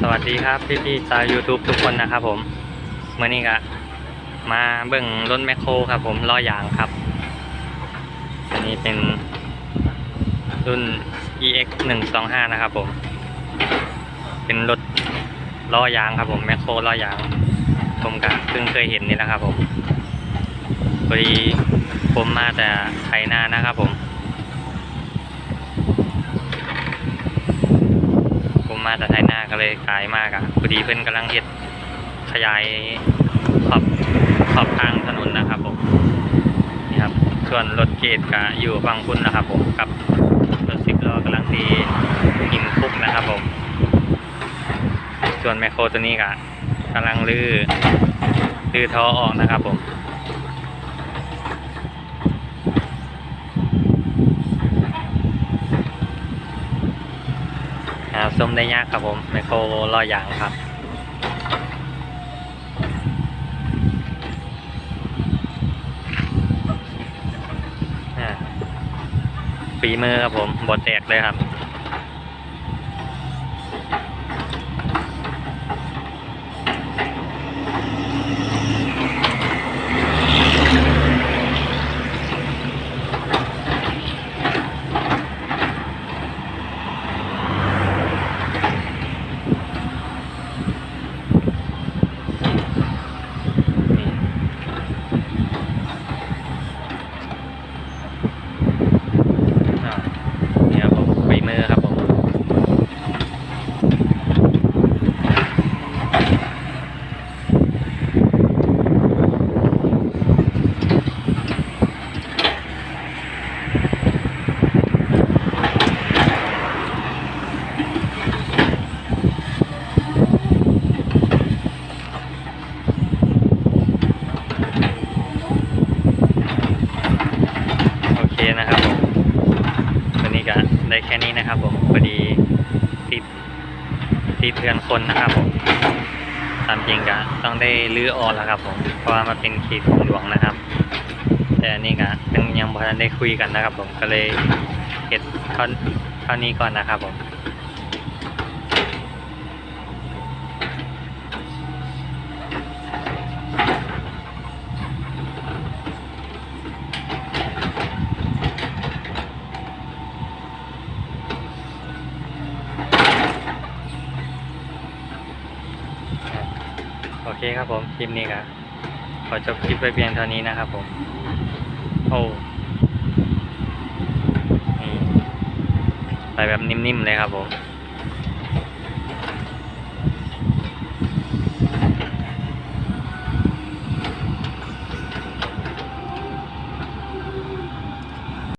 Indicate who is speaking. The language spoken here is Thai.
Speaker 1: สวัสดีครับพี่พี่ชาว YouTube ทุกคนนะครับผมเมื่อนี้ก็มาเบิ่งรถแมคโครครับผมล้อยางครับ อันนี้เป็นรุ่น EX 125นะครับผม เป็นรถล้อยางครับผมแมคโครล้อยาง ผมก็เพิ่งเคยเห็นนี่แหละครับผมพอดีผมมาแต่ไถนานะครับผม ผ มาแต่ไทยหน้าก็เลยขายมากอะพอดีเพื่อนกำลังเฮ็ดขยายขอบขอบทางถนนนะครับผมนี่ครับ ส่วนรถเกตก็อยู่ฝั่งคุณนะครับ ผมกับรถสิบล้อกำลังตีหินคุกนะครับผม ส่วนแมคโครตัวนี้ก็กำลังลื้อลื้อท่อออกนะครับผม หาส้มได้ยากครับผมไมโครลอยยางครับอ่าฝีมือครับผมบดแตกเลยครับ นี่อ่านี่ครับผมฝีมือครับผม โอเคนะครับผมวันนี้ก็ได้แค่นี้นะครับผมพอดี ติดติดเพื่อนคนนะครับผมตามจริงก็ต้องได้ลื้อออกแล้วครับผม เพราะว่ามันเป็นขีดของหลวงนะครับ แต่อันนี่ก็ยังยังพอได้คุยกันนะครับ ผมก็เลยเก็บเท่าเท่านี้ก่อนนะครับผม โอเคครับผมคลิปนี้ก็ขอจบคลิปไปเพียงเท่านี้นะครับผม โอ้ไปแบบนิ่มๆเลยครับผม